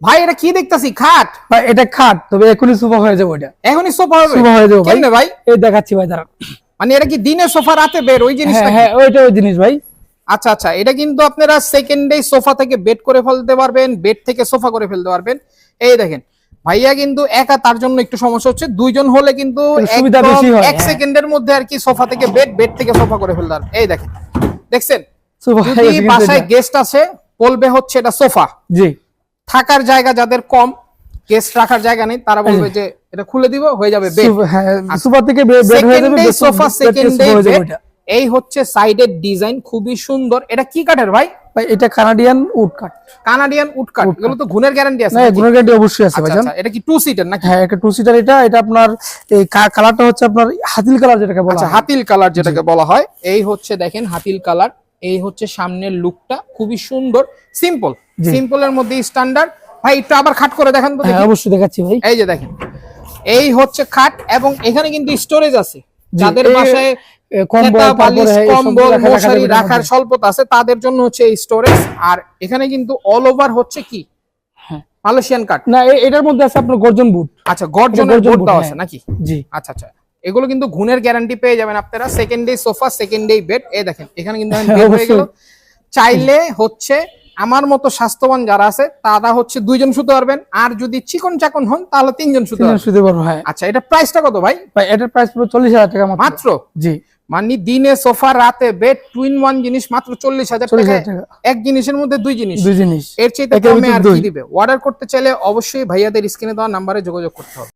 ভাই এটা কি দেখতাছি? খাট। ভাই এটা খাট তবে এখনই সোফা হয়ে যাবে ওটা। এখনই সোফা হবে? সোফা হয়ে যাবে ভাই। কেমনে ভাই? এই দেখাচ্ছি ভাই দাঁড়ান। মানে এটা কি দিনে সোফা রাতে বের ওই জিনিসটা হ্যাঁ হ্যাঁ ওইটা ওই জিনিস ভাই। আচ্ছা আচ্ছা এটা কিন্তু আপনারা সেকেন্ডে সোফা থেকে বেড করে ফেলতে পারবেন বেড থেকে সোফা করে ফেলতে পারবেন। এই দেখেন ভাইয়া কিন্তু একা তার জন্য একটু সমস্যা হচ্ছে। দুইজন হলে কিন্তু সুবিধা বেশি হয়, এক। সেকেন্ডের মধ্যে আর কি সোফা থেকে বেড বেড থেকে সোফা করে ফেলতে পারবেন। এই দেখেন দেখছেন? বাসায় গেস্ট আছে বলবে হচ্ছে এটা সোফা। জি। থাকার জায়গা যাদের কম গেস্ট রাখার জায়গা নেই তারা বলবে যে এটা খুলে দিব হয়ে যাবে হ্যাঁ সোফা থেকে বেড হয়ে যাবে সোফা সেকেন্ডে হয়ে ওটা। এই হচ্ছে সাইডের ডিজাইন খুবই সুন্দর। এটা কি কাঠের ভাই? ভাই এটা Canadian wood cut Canadian wood Wood এগুলো তো ঘুণের গ্যারান্টি আছে না নাকি? গুণের গ্যারান্টি অবশ্যই আছে আচ্ছা, ভাইজান। আচ্ছা, এটা কি টু সিটার নাকি? হ্যাঁ এটা টু সিটার এটা এটা আপনার এই কালারটা হচ্ছে আপনার হাতিল কালার যেটাকে বলা আচ্ছা হয়। হাতিল কালার যেটাকে বলা হয়। এই হচ্ছে দেখেন হাতিল কালার এই হচ্ছে সামনের লুকটা খুবই সুন্দর সিম্পল জি। সিম্পলের মধ্যে স্ট্যান্ডার্ড ভাই একটু আবার খাট করে দেখেন তো হ্যাঁ অবশ্যই দেখাচ্ছি ভাই। এই যে দেখেন এই হচ্ছে খাট এবং এখানে কিন্তু স্টোরেজ আছে। যাদের বাসায় কম্বল, মশারি রাখার। স্বল্পতা আছে তাদের জন্য হচ্ছে এই স্টোরেজ আর এখানে কিন্তু অল ওভার হচ্ছে কি? হ্যাঁ। মালয়েশিয়ান কাঠ না এটার মধ্যে আছে আপনার গর্জন বুট। আচ্ছা গর্জন boot, দেওয়া হ্যাঁ। আছে নাকি? জি। আচ্ছা আচ্ছা। এগুলো কিন্তু ঘুণের গ্যারান্টি পেয়ে যাবেন আপনারা। Second day sofa second day bed এই দেখেন এখানে কিন্তু হয়ে গেল। চাইলে হচ্ছে আমার মতো স্বাস্থ্যবান যারা আছে তারা হচ্ছে দুইজন শুতে পারবেন। আর যদি চিকন চাকন হন তাহলে তিনজন শুতে শুতে পারব হ্যাঁ। আচ্ছা এটা প্রাইসটা কত ভাই? ভাই এটার প্রাইস পুরো চল্লিশ হাজার টাকা মাত্র। জি। মানে দিনে সোফা রাতে বেড টুইন ওয়ান জিনিস মাত্র চল্লিশ হাজার টাকা। এক জিনিসের মধ্যে দুই জিনিস। দুই জিনিস। এর চেয়ে কমে আর কি দিবে? অর্ডার করতে চাইলে অবশ্যই ভাইয়াদের স্ক্রিনে দেওয়া নাম্বারে যোগাযোগ করতে হবে।